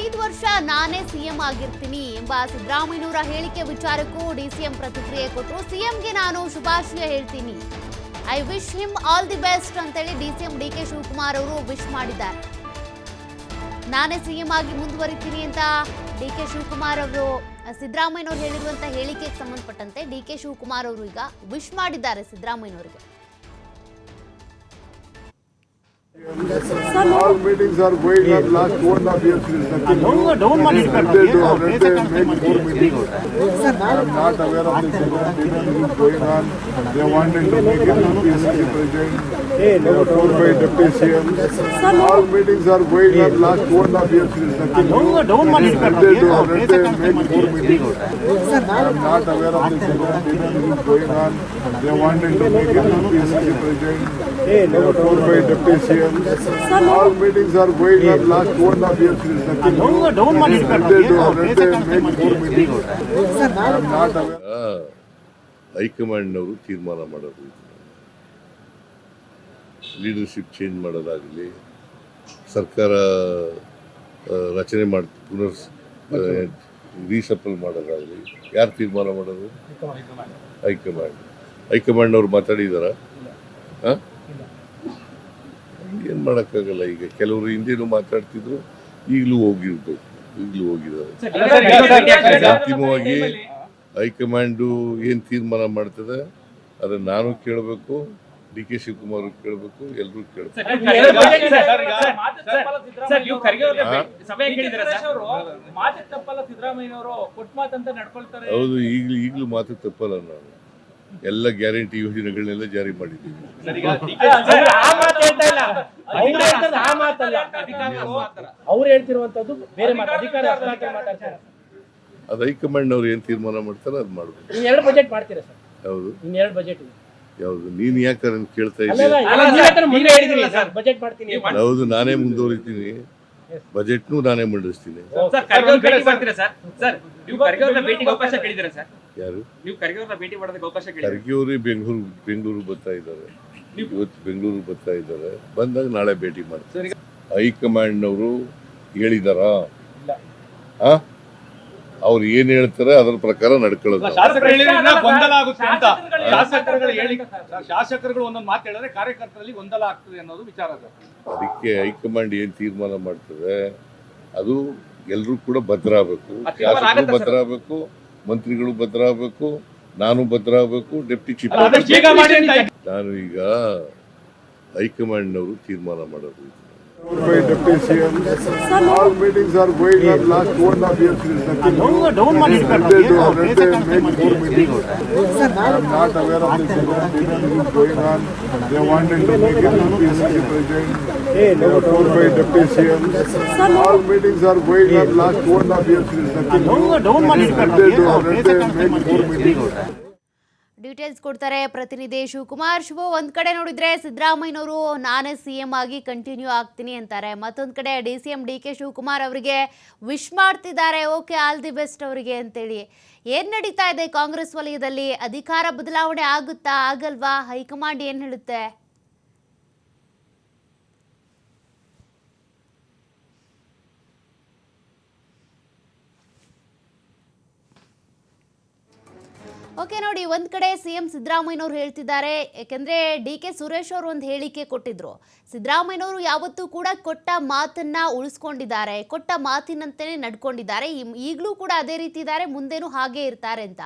ಐದು ವರ್ಷ ನಾನೇ ಸಿಎಂ ಆಗಿರ್ತೀನಿ ಎಂಬ ಸಿದ್ದರಾಮಯ್ಯನವರ ಹೇಳಿಕೆ ವಿಚಾರಕ್ಕೂ ಡಿಸಿಎಂ ಪ್ರತಿಕ್ರಿಯೆ ಕೊಟ್ಟರು. ಸಿಎಂಗೆ ನಾನು ಶುಭಾಶಯ ಹೇಳ್ತೀನಿ. I wish him all the best ಅಂತೇಳಿ ಡಿಸಿಎಂ ಡಿ ಕೆ ಶಿವಕುಮಾರ್ ಅವರು ವಿಶ್ ಮಾಡಿದ್ದಾರೆ. ನಾನೇ ಸಿಎಂ ಆಗಿ ಮುಂದುವರಿತೀನಿ ಅಂತ ಡಿ ಕೆ ಶಿವಕುಮಾರ್ ಅವರು, ಸಿದ್ದರಾಮಯ್ಯನವರು ಹೇಳಿರುವಂತಹ ಹೇಳಿಕೆಗೆ ಸಂಬಂಧಪಟ್ಟಂತೆ ಡಿ ಕೆ ಶಿವಕುಮಾರ್ ಅವರು ಈಗ ವಿಶ್ ಮಾಡಿದ್ದಾರೆ ಸಿದ್ದರಾಮಯ್ಯನವರಿಗೆ. All meetings are going on last two and a half years. There is nothing new. It, they do, when they make more meetings. I am not aware of this event even is going on. They wanted to make it PCC president, uh, four by deputy CM. All meetings are going on last two and a half years. There is nothing new. It, they do, when they make more meetings. I am not aware of this event even is going on. They wanted to make it PCC president, uh, four by deputy CM. All meetings are going on last one and a half years. There is nothing do, when they make more meetings. I am not aware. ಹೈಕಮಾಂಡ್ನವರು ತೀರ್ಮಾನ ಮಾಡೋದು leadership change ಮಾಡೋದಾಗಲಿ ಸರ್ಕಾರ ರಚನೆ ಮಾಡಿ ಪುನರ್ ರೀಸಫಲ್ ಮಾಡೋದಾಗಲಿ ಯಾರು ತೀರ್ಮಾನ ಮಾಡೋದು ಹೈಕಮಾಂಡ್ ಹೈಕಮಾಂಡ್ನವ್ರು ಮಾತಾಡಿದಾರ ಏನು ಮಾಡೋಕ್ಕಾಗಲ್ಲ ಈಗ ಕೆಲವರು ಹಿಂದೇನು ಮಾತಾಡ್ತಿದ್ರು ಈಗಲೂ ಹೋಗಿರ್ಬೇಕು ಈಗಲೂ ಹೋಗಿದ್ದಾರೆ ಅಂತಿಮವಾಗಿ ಹೈಕಮಾಂಡು ಏನು ತೀರ್ಮಾನ ಮಾಡ್ತದೆ ಅದನ್ನ ನಾನು ಕೇಳಬೇಕು ಡಿ ಕೆ ಶಿವಕುಮಾರ್ ಕೇಳಬೇಕು ಎಲ್ಲರೂ ಕೇಳಬೇಕು ಸಭೆ ಕೇಳಿದ್ರೆ ಮಾತು ತಪ್ಪಲ್ಲ ಸಿದ್ದರಾಮಯ್ಯನವರು ಕೊಟ್ಟ ಮಾತಂತ ನಡ್ಕೊಳ್ತಾರೆ ಹೌದು ಈಗಲೂ ಈಗಲೂ ಮಾತು ತಪ್ಪಲ್ಲ ನಾನು ಎಲ್ಲ ಗ್ಯಾರಂಟಿ ಯೋಜನೆಗಳನ್ನೆಲ್ಲ ಜಾರಿ ಮಾಡಿದ್ದೀವಿ. ಸರ್, ಆ ಮಾತು ಹೇಳ್ತಾ ಇಲ್ಲ. ಅವ್ರು ಅವ್ರು ಹೇಳ್ತಿರುವಂತದ್ದು ಬೇರೆ ಅಧಿಕಾರ ಅದು ಹೈಕಮಾಂಡ್ನವ್ರು ಏನು ತೀರ್ಮಾನ ಮಾಡ್ತಾರೆ ಅದು ಮಾಡಬೇಕು. ಎರಡು ಬಜೆಟ್ ಮಾಡ್ತೀರಾ ಸರ್? ಹೌದು. ಬಜೆಟ್ ಯಾವುದು? ನೀನು ಯಾಕೆ ಕೇಳ್ತಾ ಇದ್ದೀನಿ ಇದ್ದೀಯ ಅಲ್ಲ, ನೀವ್ ಯಾಕಂದ್ರೆ ಮುಂದೆ ಹೇಳಿದ್ರಿ ಸರ್. ಬಜೆಟ್ ಮಾಡ್ತೀನಿ ಹೌದು ನಾನೇ ಮುಂದುವರಿತೀನಿ. ಬಜೆಟ್ನು ನಾನೇ ಮಂಡಿಸ್ತೀನಿ. ಖರ್ಗೆ ಅವ್ರ ಯಾರು? ಬೆಂಗಳೂರು ಬೆಂಗಳೂರು ಬರ್ತಾ ಇದ್ದಾರೆ. ಇವತ್ತು ಬೆಂಗಳೂರು ಬರ್ತಾ ಇದ್ದಾರೆ. ಬಂದಾಗ ನಾಳೆ ಭೇಟಿ ಮಾಡ್ತಾರೆ ಹೈಕಮಾಂಡ್ನವರು ಹೇಳಿದಾರಾ? ಆ? ಅವ್ರು ಏನ್ ಹೇಳ್ತಾರೆ ಅದ್ರ ಪ್ರಕಾರ ನಡ್ಕೊಳ್ಳೋದು ಶಾಸಕರು ಹೇಳಿದ್ರಿಂದ ಗೊಂದಲ ಆಗುತ್ತೆ ಅಂತ. ಶಾಸಕರುಗಳು ಒಂದೊಂದು ಮಾತು ಹೇಳಿದ್ರೆ ಕಾರ್ಯಕರ್ತರಲ್ಲಿ ಗೊಂದಲ ಆಗ್ತದೆ ಅನ್ನೋದು ವಿಚಾರ ಅದಕ್ಕೆ ಹೈಕಮಾಂಡ್ ಏನ್ ತೀರ್ಮಾನ ಮಾಡ್ತದೆ ಅದು ಎಲ್ಲರೂ ಕೂಡ ಭದ್ರ ಆಗ್ಬೇಕು ಶಾಸಕರು ಭದ್ರ ಆಗ್ಬೇಕು ಮಂತ್ರಿಗಳು ಭದ್ರ ಆಗ್ಬೇಕು ನಾನು ಭದ್ರ ಆಗ್ಬೇಕು ಡೆಪ್ಟಿ ಚೀಫ್ ನಾನು ಈಗ ಹೈಕಮಾಂಡ್ನವರು ತೀರ್ಮಾನ ಮಾಡೋದು. All meetings are going on last one and a half years. I'm not aware of the meeting going on. They wanted to make him PCC president. They were told by deputy CM. All meetings are going on last one and a half years. They do, they make more meetings. Details ಕೊಡ್ತಾರೆ ಪ್ರತಿನಿಧಿ ಶಿವಕುಮಾರ್. ಶಿವು, ಒಂದ್ ಕಡೆ ನೋಡಿದ್ರೆ ಸಿದ್ದರಾಮಯ್ಯನವರು ನಾನೇ C M ಆಗಿ continue ಆಗ್ತೀನಿ ಅಂತಾರೆ. ಮತ್ತೊಂದ್ ಕಡೆ D C M D K Shivakumar ಅವರಿಗೆ ವಿಶ್ ಮಾಡ್ತಿದ್ದಾರೆ. ಓಕೆ ಆಲ್ ದಿ ಬೆಸ್ಟ್ ಅವರಿಗೆ ಅಂತೇಳಿ. ಏನ್ ನಡೀತಾ ಇದೆ ಕಾಂಗ್ರೆಸ್ ವಲಯದಲ್ಲಿ? ಅಧಿಕಾರ ಬದಲಾವಣೆ ಆಗುತ್ತಾ? ಆಗಲ್ವಾ? ಹೈಕಮಾಂಡ್ ಏನ್ ಹೇಳುತ್ತೆ? ಓಕೆ, ನೋಡಿ, ಒಂದು ಕಡೆ ಸಿ ಎಂ ಸಿದ್ದರಾಮಯ್ಯನವರು ಹೇಳ್ತಿದ್ದಾರೆ. ಯಾಕೆಂದ್ರೆ ಡಿ ಕೆ ಸುರೇಶ್ ಅವರು ಒಂದು ಹೇಳಿಕೆ ಕೊಟ್ಟಿದ್ರು. ಸಿದ್ದರಾಮಯ್ಯನವರು ಯಾವತ್ತೂ ಕೂಡ ಕೊಟ್ಟ ಮಾತನ್ನ ಉಳಿಸ್ಕೊಂಡಿದ್ದಾರೆ. ಕೊಟ್ಟ ಮಾತಿನಂತೆಯೇ ನಡ್ಕೊಂಡಿದ್ದಾರೆ. ಈಗಲೂ ಕೂಡ ಅದೇ ರೀತಿ ಇದ್ದಾರೆ, ಮುಂದೇನೂ ಹಾಗೆ ಇರ್ತಾರೆ ಅಂತ.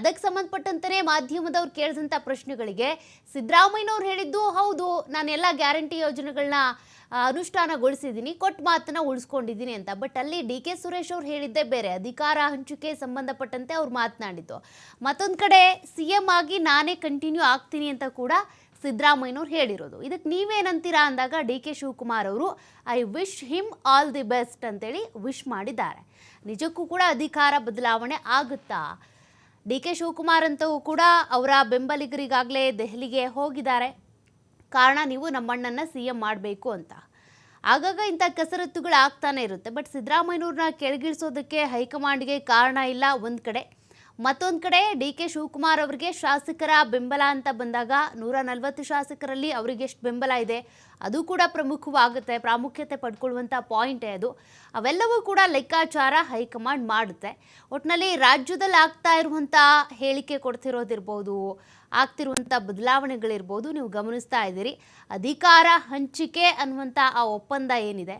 ಅದಕ್ಕೆ ಸಂಬಂಧಪಟ್ಟಂತೆಯೇ ಮಾಧ್ಯಮದವ್ರು ಕೇಳಿದಂಥ ಪ್ರಶ್ನೆಗಳಿಗೆ ಸಿದ್ದರಾಮಯ್ಯನವ್ರು ಹೇಳಿದ್ದು, ಹೌದು, ನಾನು ಎಲ್ಲ ಗ್ಯಾರಂಟಿ ಯೋಜನೆಗಳನ್ನ ಅನುಷ್ಠಾನಗೊಳಿಸಿದ್ದೀನಿ, ಕೊಟ್ಟ ಮಾತನ್ನ ಉಳಿಸ್ಕೊಂಡಿದ್ದೀನಿ ಅಂತ. ಬಟ್ ಅಲ್ಲಿ ಡಿ ಕೆ ಸುರೇಶ್ ಅವ್ರು ಹೇಳಿದ್ದೇ ಬೇರೆ. ಅಧಿಕಾರ ಹಂಚಿಕೆ ಸಂಬಂಧಪಟ್ಟಂತೆ ಅವ್ರು ಮಾತನಾಡಿದ್ದು. ಮತ್ತೊಂದು ಕಡೆ ಸಿ ಎಂ ಆಗಿ ನಾನೇ ಕಂಟಿನ್ಯೂ ಆಗ್ತೀನಿ ಅಂತ ಕೂಡ ಸಿದ್ದರಾಮಯ್ಯನವ್ರು ಹೇಳಿರೋದು. ಇದಕ್ಕೆ ನೀವೇನಂತೀರಾ ಅಂದಾಗ ಡಿ ಕೆ ಶಿವಕುಮಾರ್ ಅವರು I wish him all the best ಅಂತೇಳಿ ವಿಶ್ ಮಾಡಿದ್ದಾರೆ. ನಿಜಕ್ಕೂ ಕೂಡ ಅಧಿಕಾರ ಬದಲಾವಣೆ ಆಗುತ್ತಾ? ಡಿ ಕೆ ಶಿವಕುಮಾರ್ ಅಂತವೂ ಕೂಡ ಅವರ ಬೆಂಬಲಿಗರಿಗಾಗಲೇ ದೆಹಲಿಗೆ ಹೋಗಿದ್ದಾರೆ. ಕಾರಣ ನೀವು ನಮ್ಮಣ್ಣನ ಸಿ ಎಂ ಮಾಡಬೇಕು ಅಂತ. ಆಗಾಗ ಇಂಥ ಕಸರತ್ತುಗಳು ಆಗ್ತಾನೆ ಇರುತ್ತೆ. ಬಟ್ ಸಿದ್ದರಾಮಯ್ಯನವ್ರನ್ನ ಕೆಳಗಿಳಿಸೋದಕ್ಕೆ ಹೈಕಮಾಂಡ್ಗೆ ಕಾರಣ ಇಲ್ಲ ಒಂದು ಕಡೆ. ಮತ್ತೊಂದು ಕಡೆ ಡಿ ಕೆ ಶಿವಕುಮಾರ್ ಅವರಿಗೆ ಶಾಸಕರ ಬೆಂಬಲ ಅಂತ ಬಂದಾಗ ನೂರ ನಲವತ್ತು ಶಾಸಕರಲ್ಲಿ ಅವರಿಗೆ ಎಷ್ಟು ಬೆಂಬಲ ಇದೆ, ಅದು ಕೂಡ ಪ್ರಮುಖವಾಗುತ್ತೆ, ಪ್ರಾಮುಖ್ಯತೆ ಪಡ್ಕೊಳ್ಳುವಂಥ ಪಾಯಿಂಟೇ ಅದು. ಅವೆಲ್ಲವೂ ಕೂಡ ಲೆಕ್ಕಾಚಾರ ಹೈಕಮಾಂಡ್ ಮಾಡುತ್ತೆ. ಒಟ್ಟಿನಲ್ಲಿ ರಾಜ್ಯದಲ್ಲಿ ಆಗ್ತಾ ಇರುವಂಥ ಹೇಳಿಕೆ ಕೊಡ್ತಿರೋದಿರ್ಬೋದು ಆಗ್ತಿರುವಂಥ ಬದಲಾವಣೆಗಳಿರ್ಬೋದು, ನೀವು ಗಮನಿಸ್ತಾ ಇದ್ದೀರಿ. ಅಧಿಕಾರ ಹಂಚಿಕೆ ಅನ್ನುವಂಥ ಆ ಒಪ್ಪಂದ ಏನಿದೆ?